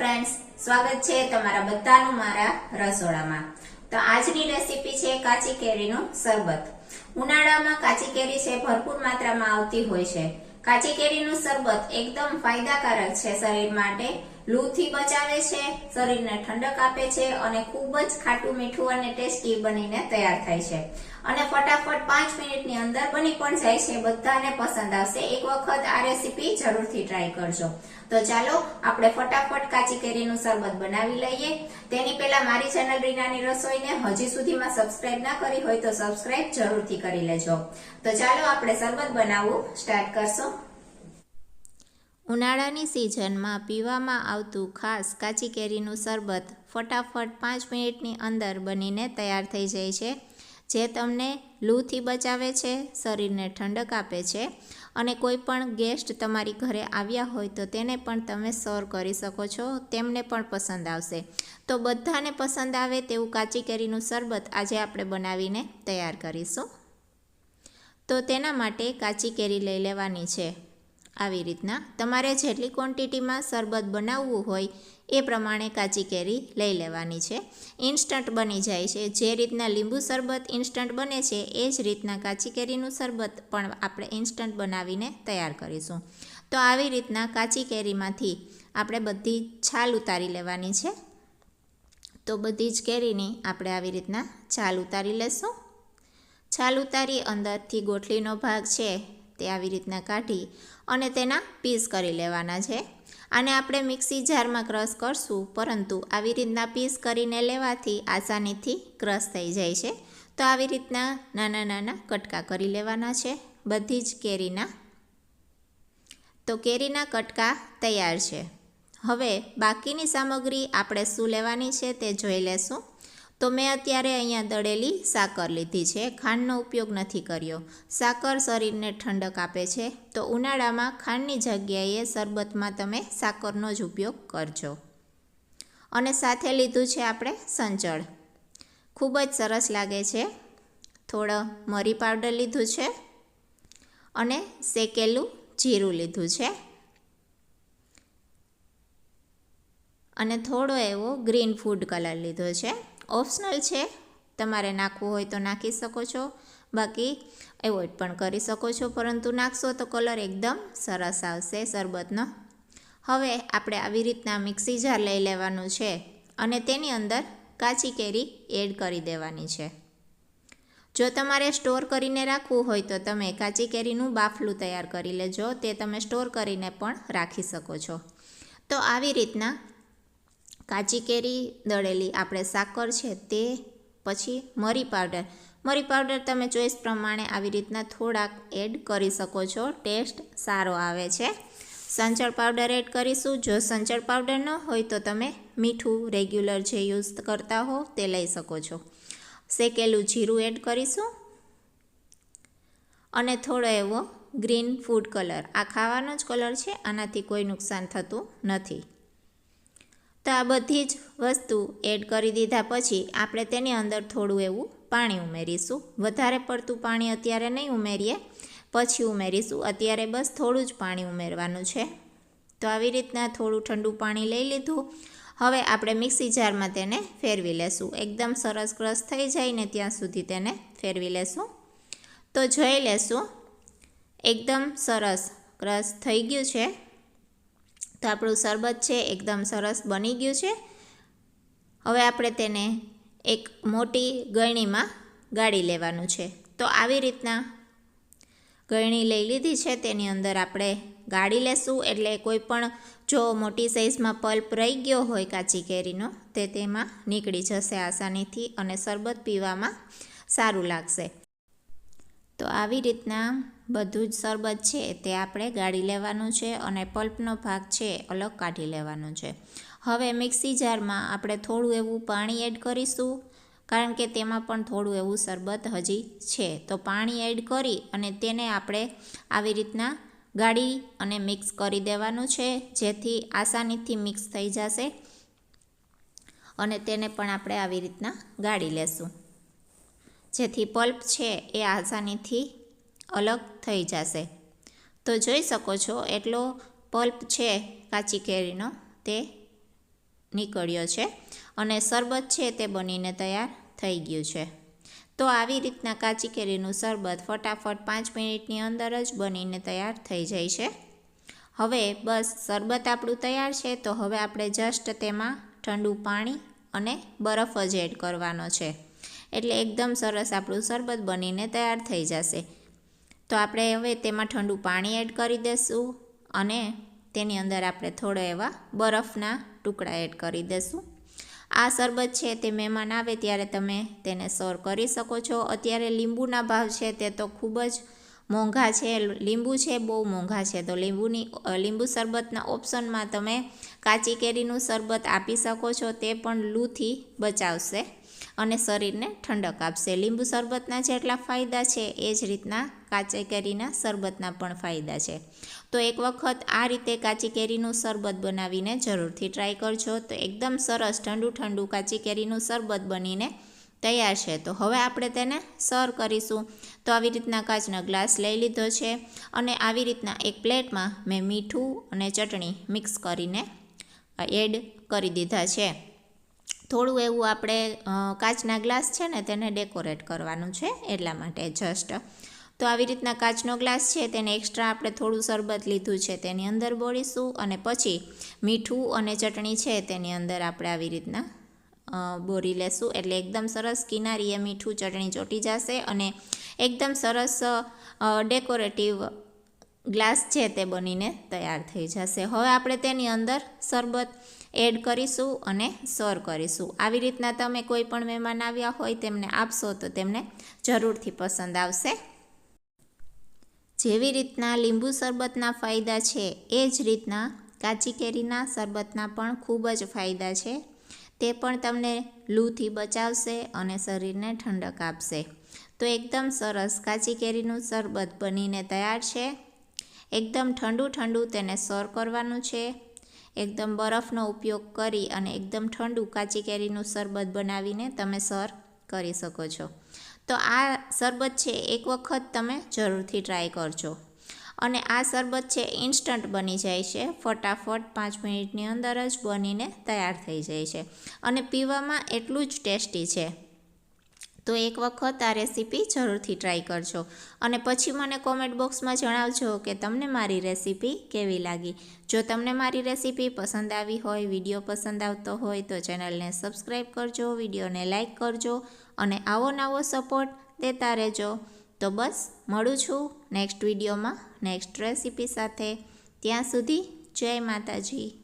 Friends સ્વાગત છે તમારા બધાનું મારા રસોડામાં. તો આજની રેસીપી છે કાચી કેરીનું શરબત. ઉનાળામાં કાચી કેરી છે, ભરપૂર માત્રામાં આવતી હોય છે. કાચી કેરીનું શરબત એકદમ ફાયદાકારક છે શરીર માટે. લૂથી બચાવે છે, શરીરને ઠંડક આપે છે અને ખૂબ જ ખાટું, મીઠું અને ટેસ્ટી બનીને તૈયાર થાય છે. અને ફટાફટ પાંચ મિનિટની અંદર બની પણ જાય છે. બધાને પસંદ આવશે. એક વખત આ રેસીપી જરૂરથી ટ્રાય કરજો. તો ચાલો આપણે ફટાફટ કાચી કેરીનું શરબત બનાવી લઈએ. તેની પહેલા મારી ચેનલ રીનાની રસોઈને હજી સુધીમાં સબસ્ક્રાઇબ ના કરી હોય તો સબસ્ક્રાઇબ જરૂરથી કરી લેજો. તો ચાલો આપણે શરબત બનાવવું સ્ટાર્ટ કરશું. ઉનાળાની સિઝનમાં પીવામાં આવતું ખાસ કાચી કેરીનું શરબત ફટાફટ પાંચ મિનિટની અંદર બનીને તૈયાર થઈ જાય છે. જે તમને લૂથી બચાવે છે, શરીરને ઠંડક આપે છે અને કોઈ પણ ગેસ્ટ તમારી ઘરે આવ્યા હોય તો તેને પણ તમે સર્વ કરી શકો છો. તેમને પણ પસંદ આવશે. તો બધાને પસંદ આવે તેવું કાચી કેરીનું શરબત આજે આપણે બનાવીને તૈયાર કરીશું. તો તેના માટે કાચી કેરી લઈ લેવાની છે. આવી રીતના તમારે જેટલી ક્વોન્ટિટીમાં શરબત બનાવવું હોય એ પ્રમાણે કાચી કેરી લઈ લેવાની છે. ઇન્સ્ટન્ટ બની જાય છે. જે રીતના લીંબુ શરબત ઇન્સ્ટન્ટ બને છે, એ જ રીતના કાચી કેરીનું શરબત પણ આપણે ઇન્સ્ટન્ટ બનાવીને તૈયાર કરીશું. તો આવી રીતના કાચી કેરીમાંથી આપણે બધી છાલ ઉતારી લેવાની છે. તો બધી જ કેરીની આપણે આવી રીતના છાલ ઉતારી લેશું. છાલ ઉતારી અંદરથી ગોઠલીનો ભાગ છે તે આવી રીતના કાઢી અને તેના પીસ કરી લેવાના છે. આને આપણે મિક્સી જારમાં ક્રશ કરશું, પરંતુ આવી રીતના પીસ કરીને લેવાથી આસાનીથી ક્રશ થઈ જાય છે. તો આવી રીતના નાના નાના કટકા કરી લેવાના છે, બધી જ કેરીના. તો કેરીના કટકા તૈયાર છે. હવે બાકીની સામગ્રી આપણે શું લેવાની છે તે જોઈ લેશું. તો મેં અત્યારે અહીંયા દળેલી સાકર લીધી છે. ખાંડનો ઉપયોગ નથી કર્યો. સાકર શરીરને ઠંડક આપે છે. તો ઉનાળામાં ખાંડની જગ્યાએ શરબતમાં તમે સાકરનો જ ઉપયોગ કરજો. અને સાથે લીધું છે આપણે સંચળ. ખૂબ જ સરસ લાગે છે. થોડો મરી પાવડર લીધું છે અને શેકેલું જીરું લીધું છે. અને થોડો એવો ગ્રીન ફૂડ કલર લીધો છે. ઓપ્શનલ છે. તમારે નાખવું હોય તો નાખી શકો છો. બાકી એવોઇડ પણ કરી શકો છો. પરંતુ નાખશો તો કલર એકદમ સરસ આવશે, શરબતનો. હવે આપણે આવી રીતના મિક્સી જાર લઈ લેવાનું છે અને તેની અંદર કાચી કેરી એડ કરી દેવાની છે. જો તમારે સ્ટોર કરીને રાખવું હોય તો તમે કાચી કેરીનું બાફલું તૈયાર કરી લેજો. તે તમે સ્ટોર કરીને પણ રાખી શકો છો. તો આવી રીતના કાચી કેરી દળેલી આપણે સાકર છે તે પછી મરી પાવડર. મરી પાવડર તમે ચોઈસ પ્રમાણે આવી રીતના થોડાક એડ કરી શકો છો. ટેસ્ટ સારો આવે છે. સંચળ પાવડર એડ કરીશું. જો સંચળ પાવડર ન હોય તો તમે મીઠું રેગ્યુલર જે યુઝ કરતા હો તે લઈ શકો છો. શેકેલું જીરું એડ કરીશું. અને થોડો એવો ગ્રીન ફૂડ કલર. આ ખાવાનો જ કલર છે. આનાથી કોઈ નુકસાન થતું નથી. તો આ બધી જ વસ્તુ એડ કરી દીધા પછી આપણે તેની અંદર થોડું એવું પાણી ઉમેરીશું. વધારે પડતું પાણી અત્યારે નહીં ઉમેરીએ, પછી ઉમેરીશું. અત્યારે બસ થોડું જ પાણી ઉમેરવાનું છે. તો આવી રીતના થોડું ઠંડુ પાણી લઈ લીધું. હવે આપણે મિક્સી જારમાં તેને ફેરવી લેશું. એકદમ સરસ ક્રશ થઈ જાય ને ત્યાં સુધી તેને ફેરવી લેશું. તો જોઈ લેશું. એકદમ સરસ ક્રશ થઈ ગયું છે. તો આપણું શરબત છે એકદમ સરસ બની ગયું છે. હવે આપણે તેને એક મોટી ગળણીમાં ગાળી લેવાનું છે. તો આવી રીતના ગળણી લઈ લીધી છે. તેની અંદર આપણે ગાળી લેશું એટલે કોઈ પણ જો મોટી સાઇઝમાં પલ્પ રહી ગયો હોય કાચી કેરીનો, તે તેમાં નીકળી જશે આસાનીથી અને શરબત પીવામાં સારું લાગશે. તો આવી રીતના બધું જ શરબત છે તે આપણે ગાળી લેવાનું છે અને પલ્પનો ભાગ છે અલગ કાઢી લેવાનો છે. હવે મિક્સી જારમાં આપણે થોડું એવું પાણી એડ કરીશું, કારણ કે તેમાં પણ થોડું એવું શરબત હજી છે. તો પાણી એડ કરી અને તેને આપણે આવી રીતના ગાળી અને મિક્સ કરી દેવાનું છે, જેથી આસાનીથી મિક્સ થઈ જશે અને તેને પણ આપણે આવી રીતના ગાળી લેશું. જેથી પલ્પ છે એ આસાનીથી અલગ થઈ જશે. તો જોઈ શકો છો એટલો પલ્પ છે કાચી કેરીનો, તે નીકળ્યો છે અને શરબત છે તે બનીને તૈયાર થઈ ગયું છે. તો આવી રીતના કાચી કેરીનું શરબત ફટાફટ પાંચ મિનિટની અંદર જ બનીને તૈયાર થઈ જાય છે. હવે બસ શરબત આપણું તૈયાર છે, તો હવે આપણે જસ્ટ તેમાં ઠંડુ પાણી અને બરફ જ એડ કરવાનો છે. એટલે એકદમ સરસ આપણું શરબત બનીને તૈયાર થઈ જશે. તો આપણે હવે તેમાં ઠંડુ પાણી એડ કરી દઈશું અને તેની અંદર આપણે થોડા એવા બરફના ટુકડા એડ કરી દઈશું આ શરબત છે તે મહેમાન આવે ત્યારે તમે તેને સર્વ કરી શકો છો. અત્યારે લીંબુના ભાવ છે તે તો ખૂબ જ મોંઘા છે, લીંબુ છે, બહુ મોંઘા છે. તો લીંબુની લીંબુ શરબતના ઓપ્શનમાં તમે કાચી કેરીનું શરબત આપી શકો છો, તે પણ લૂથી બચાવશે અને શરીરને ઠંડક આપશે. લીંબુ શરબતના જેટલા ફાયદા છે, એ જ રીતના કાચી કેરીના શરબતના પણ ફાયદા છે. તો એક વખત આ રીતે કાચી કેરીનું શરબત બનાવીને જરૂરથી ટ્રાય કરજો. તો એકદમ સરસ ઠંડુ ઠંડુ કાચી કેરીનું શરબત બનીને તૈયાર છે. તો હવે આપણે તેને સર્વ કરીશું. તો આવી રીતના કાચનો ગ્લાસ લઈ લીધો છે અને આવી રીતના એક પ્લેટમાં મેં મીઠું અને ચટણી મિક્સ કરીને એડ કરી દીધા છે. થોડું એવું આપણે કાચના ગ્લાસ છે ને તેને ડેકોરેટ કરવાનું છે એટલા માટે જસ્ટ. તો આવી રીતના કાચનો ગ્લાસ છે તેને એક્સ્ટ્રા આપણે થોડું શરબત લીધું છે તેની અંદર બોળીશું અને પછી મીઠું અને ચટણી છે તેની અંદર આપણે આવી રીતના બોરી લેશું એટલે એકદમ સરસ કિનારીએ મીઠું ચટણી ચોટી જશે અને એકદમ સરસ ડેકોરેટિવ ગ્લાસ છે તે બનીને તૈયાર થઈ જશે. હવે આપણે તેની અંદર શરબત એડ કરીશું અને સર્વ કરીશું. આવી રીતના તમે કોઈ પણ મહેમાન આવ્યા હોય તેમને આપશો તો તેમને જરૂરથી પસંદ આવશે. જેવી રીતના લીંબુ શરબતના ફાયદા છે, એ જ રીતના કાચી કેરીના શરબતના પણ ખૂબ જ ફાયદા છે. તે પણ તમને લૂથી બચાવશે અને શરીરને ઠંડક આપશે. તો એકદમ સરસ કાચી કેરીનું શરબત બનીને તૈયાર છે. એકદમ ઠંડુ ઠંડુ તેને સર્વ કરવાનું છે. એકદમ બરફનો ઉપયોગ કરી અને એકદમ ઠંડુ કાચી કેરીનું શરબત બનાવીને તમે સર્વ કરી શકો છો. તો આ શરબત છે, એક વખત તમે જરૂરથી ટ્રાય કરજો. અને આ શરબત છે ઇન્સ્ટન્ટ બની જાય છે. ફટાફટ પાંચ મિનિટની અંદર જ બનીને તૈયાર થઈ જાય છે. અને પીવામાં એટલું જ ટેસ્ટી છે. તો એક વખત આ રેસીપી જરૂરથી ટ્રાય કરજો. અને પછી મને કોમેન્ટ બોક્સમાં જણાવજો કે તમને મારી રેસીપી કેવી લાગી. જો તમને મારી રેસીપી પસંદ આવી હોય, વીડિયો પસંદ આવતો હોય તો ચેનલને સબસ્ક્રાઈબ કરજો, વિડીયોને લાઇક કરજો અને આવો નવો સપોર્ટ દેતા રહેજો. તો બસ, મળું છું. નેક્સ્ટ વિડીયોમાં નેક્સ્ટ રેસીપી સાથે. ત્યાં સુધી જય માતાજી.